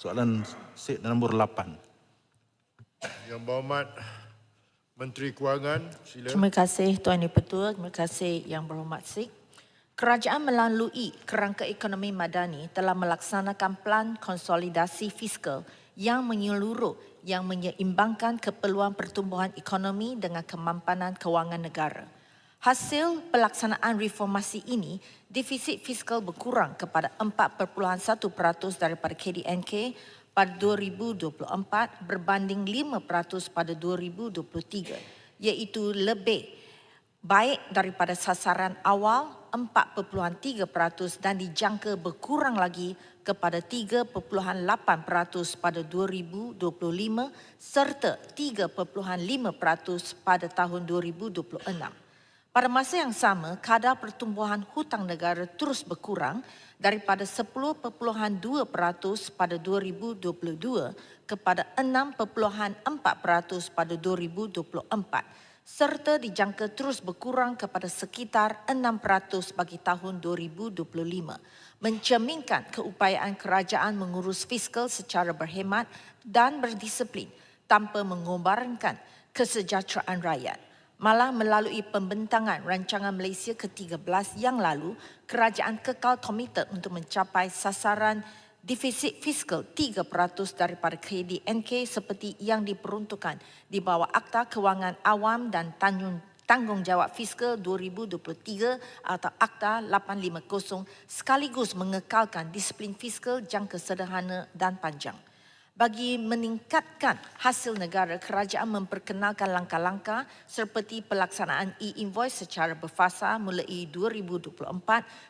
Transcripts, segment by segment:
Soalan set nombor 8. Yang Berhormat Menteri Kewangan, sila. Terima kasih Tuan Yang Petua, terima kasih Yang Berhormat Sik. Kerajaan melalui kerangka ekonomi madani telah melaksanakan plan konsolidasi fiskal yang menyeluruh yang menyeimbangkan keperluan pertumbuhan ekonomi dengan kemampanan kewangan negara. Hasil pelaksanaan reformasi ini, defisit fiskal berkurang kepada 4.1% daripada KDNK pada 2024 berbanding 5% pada 2023 iaitu lebih baik daripada sasaran awal 4.3% dan dijangka berkurang lagi kepada 3.8% pada 2025 serta 3.5% pada tahun 2026. Pada masa yang sama, kadar pertumbuhan hutang negara terus berkurang daripada 10.2% pada 2022 kepada 6.4% pada 2024 serta dijangka terus berkurang kepada sekitar 6% bagi tahun 2025 mencerminkan keupayaan kerajaan mengurus fiskal secara berhemat dan berdisiplin tanpa mengorbankan kesejahteraan rakyat. Malah melalui pembentangan rancangan Malaysia ke-13 yang lalu, kerajaan kekal komited untuk mencapai sasaran defisit fiskal 3% daripada KDNK seperti yang diperuntukkan di bawah Akta Kewangan Awam dan Tanggung Tanggungjawab Fiskal 2023 atau Akta 850 sekaligus mengekalkan disiplin fiskal jangka sederhana dan panjang. Bagi meningkatkan hasil negara, kerajaan memperkenalkan langkah-langkah seperti pelaksanaan e-invoice secara berfasa mulai 2024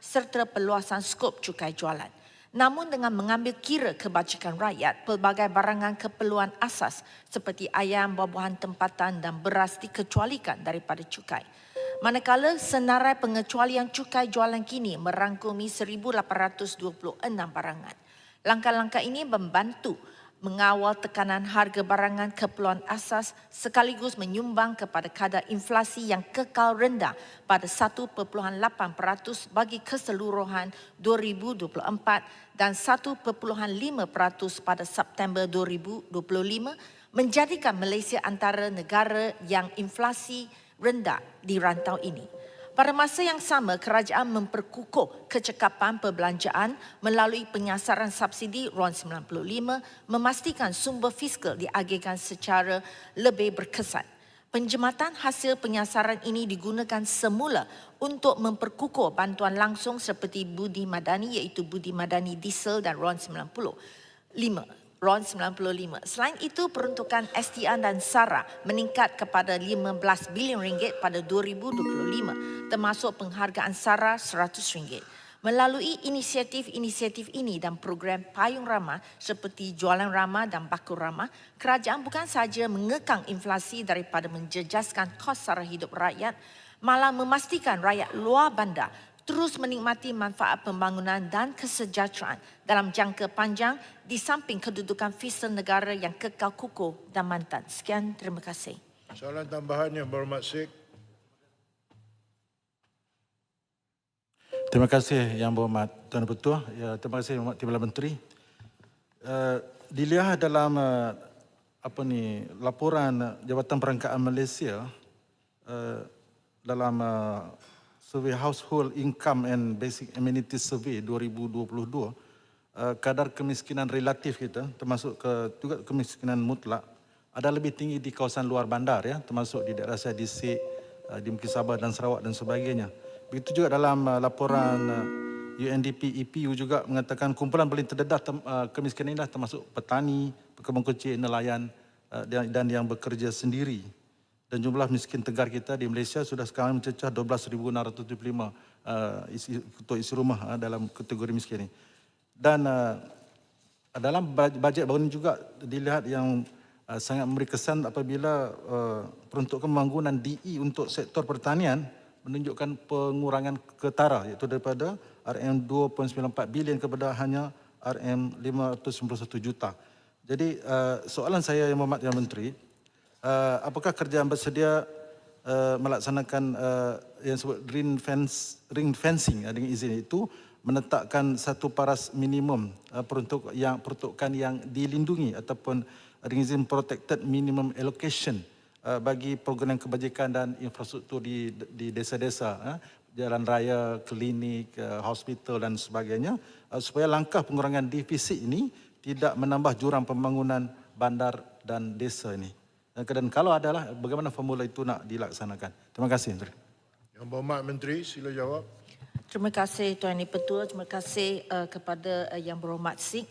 serta perluasan skop cukai jualan. Namun dengan mengambil kira kebajikan rakyat, pelbagai barangan keperluan asas seperti ayam, buah-buahan tempatan dan beras dikecualikan daripada cukai. Manakala senarai pengecualian cukai jualan kini merangkumi 1826 barangan. Langkah-langkah ini membantu mengawal tekanan harga barangan keperluan asas sekaligus menyumbang kepada kadar inflasi yang kekal rendah pada 1.8% bagi keseluruhan 2024 dan 1.5% pada September 2025 menjadikan Malaysia antara negara yang inflasi rendah di rantau ini. Pada masa yang sama, kerajaan memperkukuh kecekapan perbelanjaan melalui penyasaran subsidi RON 95 memastikan sumber fiskal diagihkan secara lebih berkesan. Penjematan hasil penyasaran ini digunakan semula untuk memperkukuh bantuan langsung seperti budi madani iaitu budi madani diesel dan RON 95. RON 95. Selain itu, peruntukan STR dan SARA meningkat kepada 15 bilion ringgit pada 2025 termasuk penghargaan SARA RM100. Melalui inisiatif-inisiatif ini dan program payung ramah seperti jualan ramah dan baku ramah, kerajaan bukan sahaja mengekang inflasi daripada menjejaskan kos sara hidup rakyat, malah memastikan rakyat luar bandar terus menikmati manfaat pembangunan dan kesejahteraan dalam jangka panjang di samping kedudukan fiskal negara yang kekal kukuh dan mantan. Sekian, terima kasih. Soalan tambahan yang berhormat Sik. Terima kasih Yang Berhormat Tuan Ketua. Ya, terima kasih Yang Berhormat Timbalan Menteri. Uh, dilihat dalam uh, apa ni laporan Jabatan Perangkaan Malaysia uh, dalam uh, Survey Household Income and Basic Amenities Survey 2022, uh, kadar kemiskinan relatif kita, termasuk ke, juga kemiskinan mutlak, ada lebih tinggi di kawasan luar bandar, ya, termasuk di daerah saya di Sik, uh, di Mungkin Sabah dan Sarawak dan sebagainya. Begitu juga dalam uh, laporan uh, UNDP EPU juga mengatakan kumpulan paling terdedah tem, uh, kemiskinan ini termasuk petani, pekebun kecil, nelayan uh, dan, dan yang bekerja sendiri dan jumlah miskin tegar kita di Malaysia sudah sekarang mencecah 12,675 uh, isi, ketua isi rumah uh, dalam kategori miskin ini. Dan uh, dalam bajet baru ini juga dilihat yang uh, sangat memberi kesan apabila uh, peruntukan pembangunan DE untuk sektor pertanian menunjukkan pengurangan ketara iaitu daripada RM2.94 bilion kepada hanya RM591 juta. Jadi uh, soalan saya yang Muhammad Yang Menteri, uh, apakah kerajaan bersedia uh, melaksanakan uh, yang disebut ring fence ring fencing uh, dengan izin itu menetapkan satu paras minimum uh, peruntuk yang peruntukan yang dilindungi ataupun dengan protected minimum allocation uh, bagi program kebajikan dan infrastruktur di di desa-desa uh, jalan raya, klinik, uh, hospital dan sebagainya uh, supaya langkah pengurangan defisit ini tidak menambah jurang pembangunan bandar dan desa ini. Dan dan kalau adalah bagaimana formula itu nak dilaksanakan. Terima kasih Menteri. Yang Berhormat Menteri, sila jawab. Terima kasih Tuan Yang Petua, terima kasih uh, kepada uh, Yang Berhormat Sik.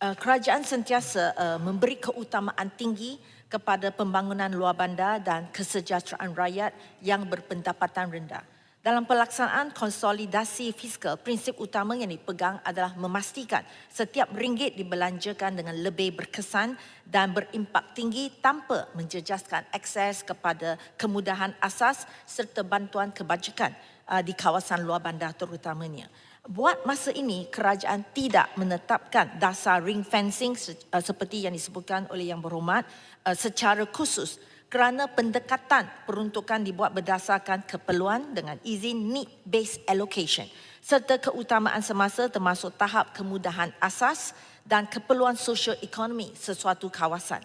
Uh, kerajaan sentiasa uh, memberi keutamaan tinggi kepada pembangunan luar bandar dan kesejahteraan rakyat yang berpendapatan rendah. Dalam pelaksanaan konsolidasi fiskal, prinsip utama yang dipegang adalah memastikan setiap ringgit dibelanjakan dengan lebih berkesan dan berimpak tinggi tanpa menjejaskan akses kepada kemudahan asas serta bantuan kebajikan uh, di kawasan luar bandar terutamanya. Buat masa ini, kerajaan tidak menetapkan dasar ring fencing uh, seperti yang disebutkan oleh Yang Berhormat uh, secara khusus kerana pendekatan peruntukan dibuat berdasarkan keperluan dengan izin need based allocation serta keutamaan semasa termasuk tahap kemudahan asas dan keperluan sosio-ekonomi sesuatu kawasan.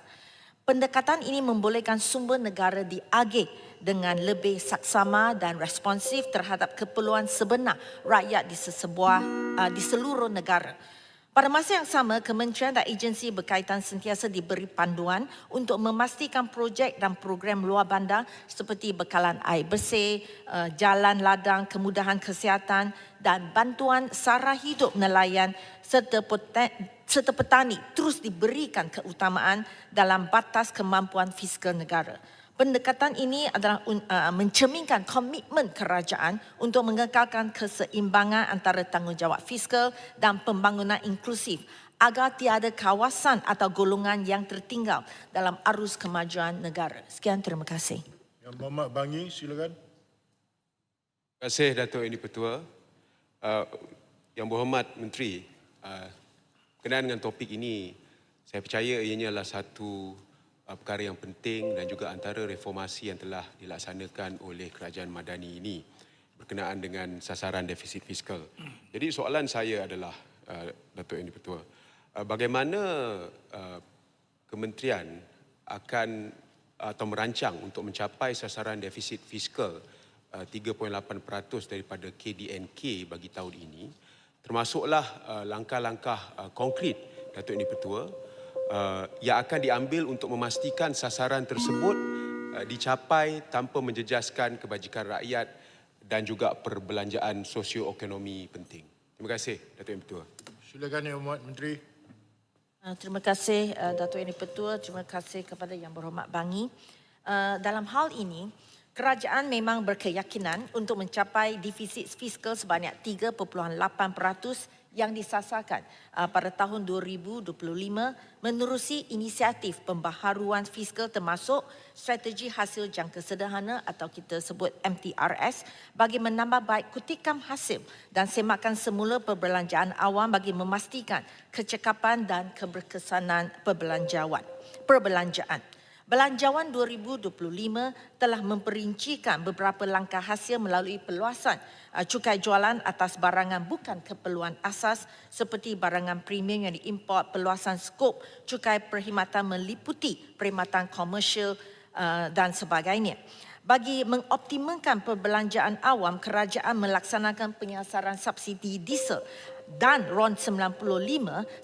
Pendekatan ini membolehkan sumber negara diagih dengan lebih saksama dan responsif terhadap keperluan sebenar rakyat di sesebuah uh, di seluruh negara. Pada masa yang sama, kementerian dan agensi berkaitan sentiasa diberi panduan untuk memastikan projek dan program luar bandar seperti bekalan air bersih, uh, jalan ladang, kemudahan kesihatan dan bantuan sara hidup nelayan serta poten- serta petani terus diberikan keutamaan dalam batas kemampuan fiskal negara. Pendekatan ini adalah uh, mencerminkan komitmen kerajaan untuk mengekalkan keseimbangan antara tanggungjawab fiskal dan pembangunan inklusif agar tiada kawasan atau golongan yang tertinggal dalam arus kemajuan negara. Sekian terima kasih. Yang Berhormat Bangi, silakan. Terima kasih Datuk Ini Petua. Uh, yang berhormat Menteri, uh, berkenaan dengan topik ini, saya percaya ianya adalah satu uh, perkara yang penting dan juga antara reformasi yang telah dilaksanakan oleh Kerajaan Madani ini berkenaan dengan sasaran defisit fiskal. Jadi soalan saya adalah, uh, Datuk Ini Petua, uh, bagaimana uh, kementerian akan atau merancang untuk mencapai sasaran defisit fiskal uh, 3.8% daripada KDNK bagi tahun ini termasuklah uh, langkah-langkah uh, konkret Datuk Ini Petua uh, yang akan diambil untuk memastikan sasaran tersebut uh, dicapai tanpa menjejaskan kebajikan rakyat dan juga perbelanjaan sosioekonomi penting. Terima kasih Datuk Ini Petua. Silakan Yang Berhormat Menteri. Uh, Terima kasih uh, Datuk Yang Petua, terima kasih kepada Yang Berhormat Bangi. Uh, dalam hal ini, kerajaan memang berkeyakinan untuk mencapai defisit fiskal sebanyak 3.8% yang disasarkan uh, pada tahun 2025 menerusi inisiatif pembaharuan fiskal termasuk strategi hasil jangka sederhana atau kita sebut MTRS bagi menambah baik kutikan hasil dan semakan semula perbelanjaan awam bagi memastikan kecekapan dan keberkesanan perbelanjawan perbelanjaan. Belanjawan 2025 telah memperincikan beberapa langkah hasil melalui perluasan uh, cukai jualan atas barangan bukan keperluan asas seperti barangan premium yang diimport, perluasan skop cukai perkhidmatan meliputi perkhidmatan komersial uh, dan sebagainya. Bagi mengoptimalkan perbelanjaan awam, kerajaan melaksanakan penyasaran subsidi diesel dan RON 95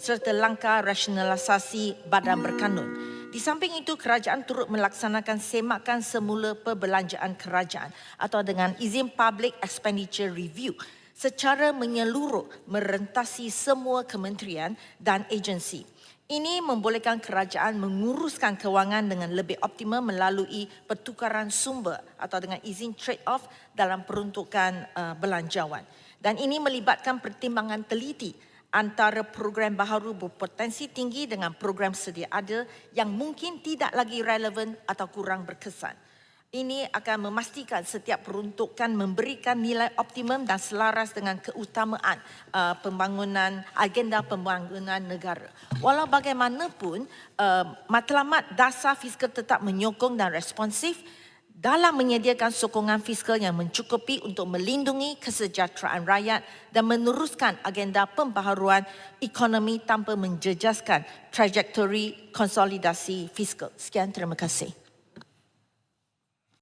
serta langkah rasionalisasi badan berkanun. Di samping itu, kerajaan turut melaksanakan semakan semula perbelanjaan kerajaan atau dengan izin Public Expenditure Review secara menyeluruh merentasi semua kementerian dan agensi. Ini membolehkan kerajaan menguruskan kewangan dengan lebih optimal melalui pertukaran sumber atau dengan izin trade-off dalam peruntukan uh, belanjawan. Dan ini melibatkan pertimbangan teliti antara program baharu berpotensi tinggi dengan program sedia ada yang mungkin tidak lagi relevan atau kurang berkesan. Ini akan memastikan setiap peruntukan memberikan nilai optimum dan selaras dengan keutamaan uh, pembangunan agenda pembangunan negara. Walau bagaimanapun, uh, matlamat dasar fiskal tetap menyokong dan responsif dalam menyediakan sokongan fiskal yang mencukupi untuk melindungi kesejahteraan rakyat dan meneruskan agenda pembaharuan ekonomi tanpa menjejaskan trajektori konsolidasi fiskal. Sekian, terima kasih.